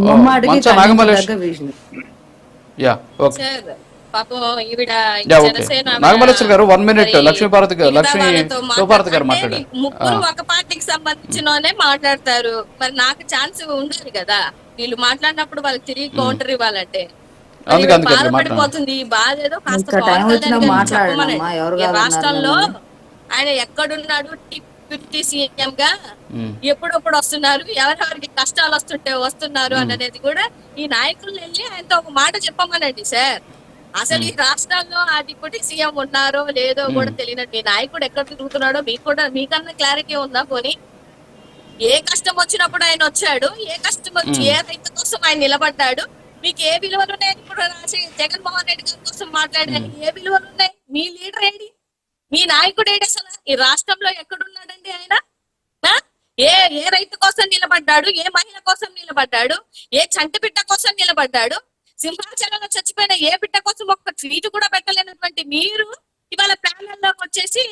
నాగమల్లేశ్వరి గారు, గారు- మిగతా లక్ష్మీ శివపార్వతి గారు మాట్లాడ- మాట్లాడారు. ముగ్గురు. ఒక పార్టీకి సంబంధించినోనే మాట్లాడతారు. మరి నాకు ఛాన్స్ ఉండాలి కదా. వీళ్ళు మాట్లాడినప్పుడు వాళ్ళకి తిరిగి కౌంటర్ ఇవ్వాలంటే. బాధపడిపోతుంది బాధ ఏదో కాస్త రాష్ట్రంలో? ఆయన ఎక్కడున్నాడు డిప్యూటీ సీఎం గా. ఎప్పుడప్పుడు వస్తున్నారు ఎవరెవరికి కష్టాలు వస్తుంటే వస్తున్నారు అనేది కూడా ఈ నాయకులు వెళ్ళి ఆయనతో ఒక మాట చెప్పమనండి సార్. అసలు ఈ రాష్ట్రాల్లో ఆ డిప్యూటీ సీఎం ఉన్నారో లేదో కూడా తెలియనట్టు మీ నాయకుడు ఎక్కడ తిరుగుతున్నాడో మీకు కూడా మీకన్నా క్లారిటీ ఉందా పోనీ? ఏ కష్టం వచ్చినప్పుడు ఆయన వచ్చాడు ఏ కష్టం వచ్చి ఏ రైతు కోసం ఆయన నిలబడ్డాడు మీకు ఏ విలువలు ఉన్నాయి ఇప్పుడు రాసి జగన్మోహన్ రెడ్డి గారి కోసం మాట్లాడారు ఏ విలువలు ఉన్నాయి మీ లీడర్ ఏడి? మీ నాయకుడు ఏడి అసలు? ఈ రాష్ట్రంలో ఎక్కడున్నాడండి ఆయన? ఏ ఏ రైతు కోసం నిలబడ్డాడు? ఏ మహిళ కోసం నిలబడ్డాడు? ఏ చంటి బిడ్డ కోసం నిలబడ్డాడు? సింహాచలంలో చచ్చిపోయిన ఏ బిడ్డ కోసం ఒక్క ట్వీట్ కూడా పెట్టలేనటువంటి మీరు? ఇవాళ ప్యానల్లోకి వచ్చేసి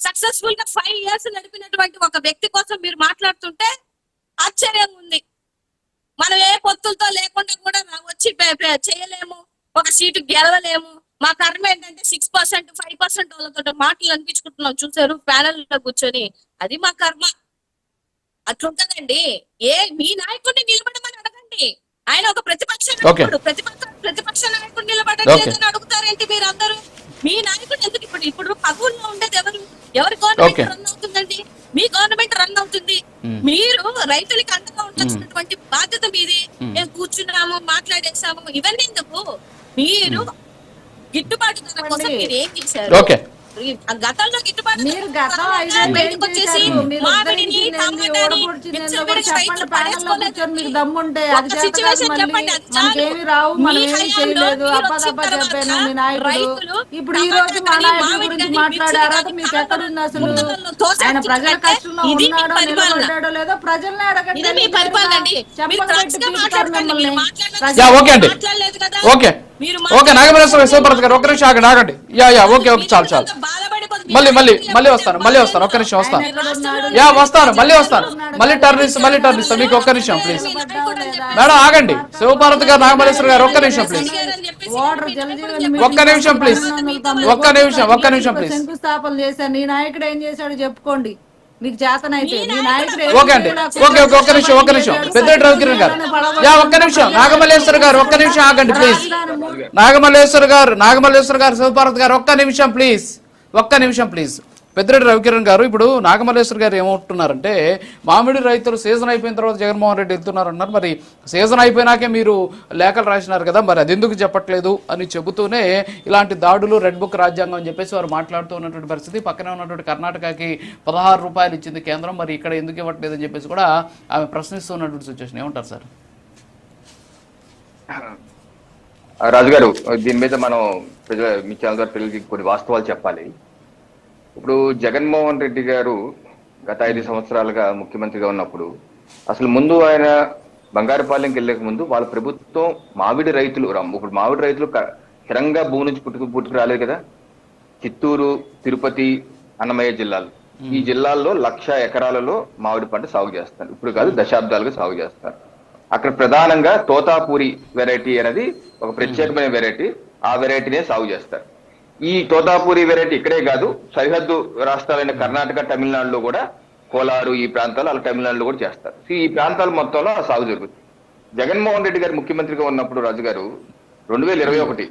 సక్సెస్ఫుల్గా ఫైవ్ ఇయర్స్ నడిపినటువంటి ఒక వ్యక్తి కోసం మీరు మాట్లాడుతుంటే ఆశ్చర్యంగా ఉంది. మనం ఏ పొత్తులతో లేకుండా కూడా వచ్చి చేయలేము. ఒక సీటు గెలవలేము. మా కర్మ ఏంటంటే సిక్స్ పర్సెంట్ ఫైవ్ పర్సెంట్ వాళ్ళతో మాటలు అనిపించుకుంటున్నాం. చూసారు ప్యానల్లో కూర్చొని. అది మా కర్మ. అట్లుంటదండి. ఏ మీ నాయకుడిని నిలబడమని అడగండి. ఆయన ఒక ప్రతిపక్ష. నాయకుడు. ప్రతిపక్ష ప్రతిపక్ష నాయకుడు Okay. నిలబడట్లేదని అడుగుతారేంటి మీరు అందరూ మీ నాయకుడు ఎందుకు ఇప్పుడు ఇప్పుడు పగుల్లో ఉండేది ఎవరు? ఎవరి గవర్నమెంట్. రన్ అవుతుందండి? మీ గవర్నమెంట్ రన్ అవుతుంది. Hmm. మీరు రైతులకి అండగా ఉండాల్సినటువంటి బాధ్యత మీది. మేము కూర్చున్నాము మాట్లాడేసాము ఇవన్నీ ఎందుకు? మీరు గిట్టుబాటు ధర కోసం మీరు ఏం చేశారు ఓకే గతంలో గిట్టుబాటు మీరు గతం మామిడిని? టమాటాని దమ్ముంటే అది. చెప్పండి, చాలు. మనకేమీ రావు, మనం ఏమీ చేయలేదు. అప్పదప్ప చెప్పాను మీ నాయకుడు. రైతులు ఇప్పుడు ఈ రోజు మా నాయకుడి గురించి మాట్లాడే అర్హత మీకు ఎక్కడుంది అసలు ఆయన ప్రజల కష్టంలో ఉన్నాడో. నిలబడ్డాడో లేదో ప్రజల్ని అడగండి మిమ్మల్ని. ఓకే అండి. ఓకే ఓకే నాగమల్లేశ్వరి శివపార్వతి గారు ఒక్క నిమిషం ఆగండి ఆగండి. యా యా ఓకే ఓకే చాలు చాలు. మళ్ళీ మళ్ళీ మళ్ళీ వస్తాను మళ్ళీ వస్తాను ఒక్క నిమిషం వస్తాను యా వస్తాను మళ్ళీ వస్తాను మళ్ళీ టర్న్ ఇస్తాను మళ్ళీ టర్న్ ఇస్తాను మీకు ఒక్క నిమిషం ప్లీజ్ మేడం ఆగండి. శివపార్వతి గారు నాగమల్లేశ్వరి గారు ఒక్క నిమిషం ప్లీజ్ ఒక్క నిమిషం ప్లీజ్ ఒక్క నిమిషం ఒక్క నిమిషం ప్లీజ్ శంకుస్థాపన చేశారు. నీ నాయకుడు ఏం చేశాడు చెప్పుకోండి. మీకు చేతనైతే ఓకే అండి. ఓకే ఓకే ఒక్క నిమిషం ఒక్క నిమిషం. పెద్ద రవికిరణ్ గారు. యా ఒక్క నిమిషం. నాగమల్లేశ్వర గారు ఒక్క నిమిషం ఆగండి ప్లీజ్. నాగమల్లేశ్వర గారు నాగమల్లేశ్వర గారు శివపార్వతి గారు ఒక్క నిమిషం ప్లీజ్. ఒక్క నిమిషం ప్లీజ్. పెద్దిరెడ్డి రవికిరణ్ గారు ఇప్పుడు నాగమల్లేశ్వర్ గారు ఏమంటున్నారంటే మామిడి రైతులు సీజన్ అయిపోయిన తర్వాత జగన్మోహన్ రెడ్డి వెళ్తున్నారు అన్నారు మరి సీజన్ అయిపోయినాకే మీరు లేఖలు రాసినారు కదా మరి అది ఎందుకు చెప్పట్లేదు అని చెబుతూనే ఇలాంటి దాడులు రెడ్ బుక్ రాజ్యాంగం అని చెప్పేసి వారు మాట్లాడుతూ ఉన్నటువంటి పరిస్థితి. పక్కనే ఉన్నటువంటి కర్ణాటకకి పదహారు రూపాయలు ఇచ్చింది కేంద్రం మరి ఇక్కడ ఎందుకు ఇవ్వట్లేదు అని చెప్పేసి కూడా ఆమె ప్రశ్నిస్తూ ఉన్నటువంటి సిచ్యువేషన్ ఏమంటారు సార్? రాజు గారు దీని మీద మనం ప్రజల మీ ఛానల్ ద్వారా పిల్లలకి కొన్ని వాస్తవాలు చెప్పాలి. ఇప్పుడు జగన్మోహన్ రెడ్డి గారు గత ఐదు సంవత్సరాలుగా ముఖ్యమంత్రిగా ఉన్నప్పుడు అసలు ముందు ఆయన బంగారుపాలెంకి వెళ్ళక ముందు వాళ్ళ ప్రభుత్వం మామిడి రైతులు ఇప్పుడు మామిడి రైతులు స్థిరంగా భూమి నుంచి పుట్టుకు పుట్టుకు రాలేదు కదా? చిత్తూరు తిరుపతి అన్నమయ్య జిల్లాలు. ఈ జిల్లాల్లో లక్ష ఎకరాలలో మామిడి పంట సాగు చేస్తారు ఇప్పుడు కాదు దశాబ్దాలుగా సాగు చేస్తారు అక్కడ ప్రధానంగా తోతాపూరి వెరైటీ అనేది ఒక ప్రత్యేకమైన వెరైటీ. ఆ వెరైటీనే సాగు చేస్తారు. ఈ తోతాపూరి వెరైటీ ఇక్కడే కాదు సరిహద్దు రాష్ట్రాలైన కర్ణాటక తమిళనాడులో కూడా కోలారు ఈ ప్రాంతాలు అలా తమిళనాడులో కూడా చేస్తారు. సో ఈ ప్రాంతాల మొత్తంలో ఆ సాగు జరుగుతుంది. జగన్మోహన్ రెడ్డి గారు ముఖ్యమంత్రిగా ఉన్నప్పుడు రాజు గారు రెండు వేల ఇరవై ఒకటి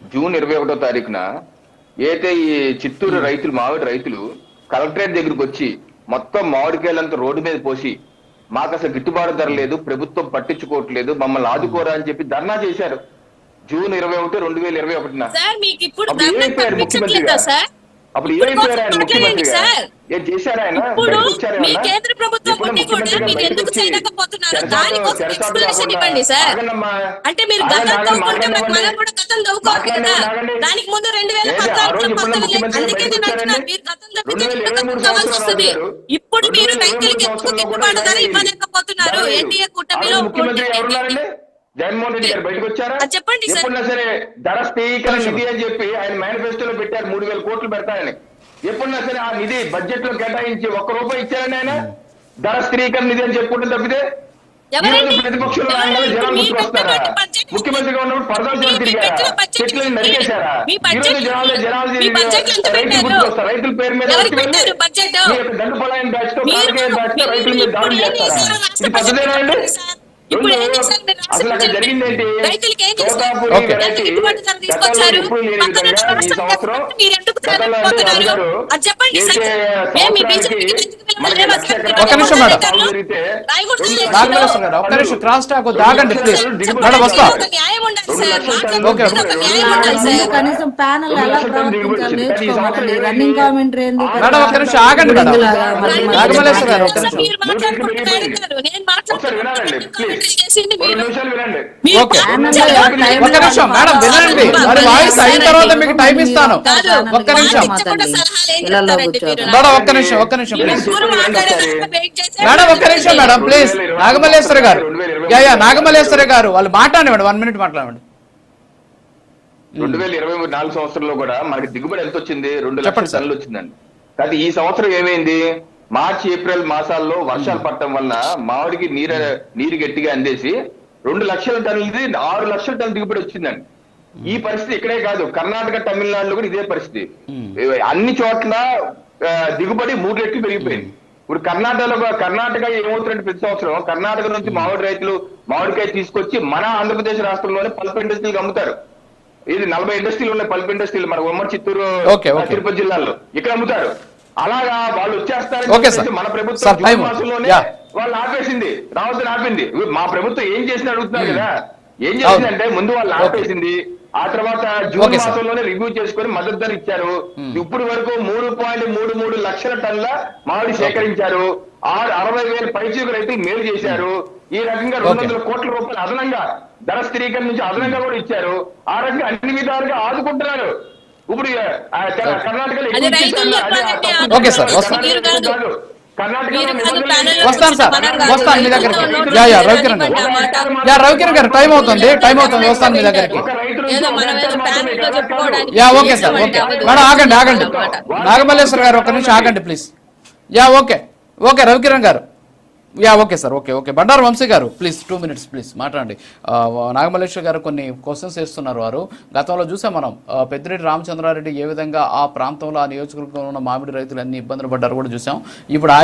జూన్ ఇరవై ఒకటో తారీఖున అయితే ఈ చిత్తూరు రైతులు మామిడి రైతులు కలెక్టరేట్ దగ్గరికి వచ్చి మొత్తం మామిడికాయలంతా రోడ్డు మీద పోసి మాకు అసలు గిట్టుబాటు ధర లేదు ప్రభుత్వం పట్టించుకోవట్లేదు మమ్మల్ని ఆదుకోరా అని చెప్పి ధర్నా చేశారు. జూన్ ఇరవై ఒకటి రెండు వేల ఇరవై ఒకటిన సార్ మీకు ఇప్పుడు అప్పుడు ఏమైపోయారు ఇప్పుడు ఆయన. ఏం చేశారు ఆయన మీ? కేంద్ర ప్రభుత్వం ఉండి కూడా మీరు ఎందుకు చేయలేకపోతున్నారు దానికోసం ఎక్స్ప్లెనేషన్ ఇవ్వండి సార్. అంటే. మనం కూడా కదా. దానికి ముందు రెండు వేల పద్నాలుగులో అందుకే నేను అంటున్నాను కావాల్సి వస్తుంది. ఇప్పుడు రైతులకి ఎందుకు గిట్టుబాటు ధర ఇవ్వలేకపోతున్నారు. ఎన్డీఏ కూటమిలో జగన్మోహన్ రెడ్డి గారు బయటకు వచ్చారా చెప్పండి సార్. ఎప్పుడన్నా సరే ధర స్థిరీకరణ నిధి అని చెప్పి ఆయన మేనిఫెస్టోలో పెట్టారు మూడు వేల కోట్లు పెడతారని. ఎప్పుడన్నా సరే ఆ నిధి బడ్జెట్లో కేటాయించి ఒక్క రూపాయి ఇచ్చారని ఆయన? ధర స్థిరీకరణ నిధి అని చెప్పుకుంటే తప్పితే? ప్రతిపక్షంలో జనాలు గుర్తుకొస్తారా? ముఖ్యమంత్రిగా ఉన్నప్పుడు పరదాలు మీ తిరిగారా? చెట్లు మీ- నరికేశారా? మీ ఈ బడ్జెట్ రోజు జనాలు జనాలు మీ బడ్జెట్ ఎంత రైతులు? గుర్తుకొస్తారు? రైతుల పేరు మీద దండు పొలాయం బ్యాచ్తో మీరు కాకతీయ బ్యాచ్తో రైతుల మీద దాడులు చేస్తారా? ఇది పద్ధతేనా అండి? ఇప్పుడు ఏం చేశారు రైతులకి ఏం గిట్టుబాటు ధర తీసుకొచ్చారు? అది చెప్పండి బీజేపీకి ఒక్క నిమిషం మేడం. గారు ఒక్క నిమిషం క్రాస్ టాక్ ఆగండి ప్లీజ్ మేడం వస్తా ఒక ఒక. కనీసం ప్యానల్ ఎలా ప్రవర్తించాలి నేర్చుకోవాలండి సంవత్సరం రన్నింగ్ కామెంటరీ ఏంది? మేడం ఒక్క నిమిషం ఆగండి మేడం. నాగమల్లేశ్వర గారు ఒక్క సార్, నిమిషం మేడం వినండి. మరి వాయిస్ అయిన తర్వాత మీకు టైం ఇస్తాను. ఒక్క నిమిషం? మేడం ఒక్క నిమిషం ఒక్క నిమిషం ప్లీజ్. మేడం ఒక్క నిమిషం మేడం ప్లీజ్. నాగమల్లేశ్వర గారు యా యా నాగమల్లేశ్వర గారు. వాళ్ళు మాట్లాడండి వన్ మినిట్ మాట్లాడండి రెండు వేల ఇరవై మూడు నాలుగు సంవత్సరంలో కూడా మనకి దిగుబడి ఎంత వచ్చింది? రెండు లక్షల. టన్నులు వచ్చిందండి. కానీ ఈ సంవత్సరం ఏమైంది? మార్చి ఏప్రిల్ మాసాల్లో వర్షాలు పడటం వల్ల మామిడికి నీరు నీరు గట్టిగా అందేసి రెండు లక్షల టన్నులది ఆరు లక్షల టన్నుల దిగుబడి వచ్చిందండి. ఈ పరిస్థితి ఇక్కడే కాదు. కర్ణాటక తమిళనాడులో కూడా ఇదే పరిస్థితి. అన్ని చోట్ల దిగుబడి మూడు రెట్లు పెరిగిపోయింది ఇప్పుడు కర్ణాటకలో కర్ణాటక ఏమవుతుందంటే ప్రతి సంవత్సరం కర్ణాటక నుంచి మామిడి రైతులు మామిడికాయ తీసుకొచ్చి మన ఆంధ్రప్రదేశ్ రాష్ట్రంలోనే పల్ప్ ఇండస్ట్రీకి అమ్ముతారు. ఇది నలభై ఇండస్ట్రీలు ఉన్నాయి పల్ప్ ఇండస్ట్రీలు. మన ఉమ్మడి చిత్తూరు. తిరుపతి జిల్లాలో ఇక్కడ అమ్ముతారు. అలాగా వాళ్ళు వచ్చేస్తారు. మన ప్రభుత్వం మాసంలోనే. వాళ్ళు ఆపేసింది. రావద్దని ఆపింది. మా ప్రభుత్వం ఏం చేసింది అడుగుతున్నారు కదా? ఏం. చేసిందంటే ముందు వాళ్ళు. ఆపేసింది. ఆ తర్వాత జూన్. మాసంలోనే రివ్యూ చేసుకొని మద్దతు ధర ఇచ్చారు. ఇప్పుడు వరకు మూడు పాయింట్ మూడు మూడు లక్షల టన్నుల మామిడి సేకరించారు. ఆరు అరవై వేల పైచీకు రైతులు మేలు చేశారు. ఈ రకంగా రెండు వందల కోట్ల రూపాయలు అదనంగా ధర స్థిరీకరణ నుంచి అదనంగా కూడా ఇచ్చారు. ఆ రకంగా అన్ని విధాలుగా ఆదుకుంటున్నారు. ఇప్పుడు కర్ణాటకలో ఓకే సార్? వస్తాను సార్. వస్తాను మీ దగ్గరికి. యా యా రవికిరణ్ గారు. యా రవికిరణ్ గారు టైం అవుతుంది. టైం అవుతుంది. వస్తాను మీ దగ్గరికి. ఒక ఒక yeah okay sir. Okay. Madam ఆగండి ఆగండి. నాగమల్లేశ్వర గారు ఒక్క నిమిషం ఆగండి please. Yeah okay. Okay Ravikiran గారు. Yeah okay sir okay okay. Bandaru Vamsi గారు ప్లీజ్ టూ మినిట్స్ ప్లీజ్ మాట్లాడండి. నాగమల్లేశ్వర్ గారు కొన్ని క్వశ్చన్స్ వేస్తున్నారు వారు. గతంలో చూసాం మనం పెద్దిరెడ్డి రామచంద్రారెడ్డి ఏ విధంగా ఆ ప్రాంతంలో ఆ నియోజకవర్గంలో ఉన్న మామిడి రైతులు అన్ని ఇబ్బందులు పడ్డారు కూడా చూసాం. ఇప్పుడు ఆయన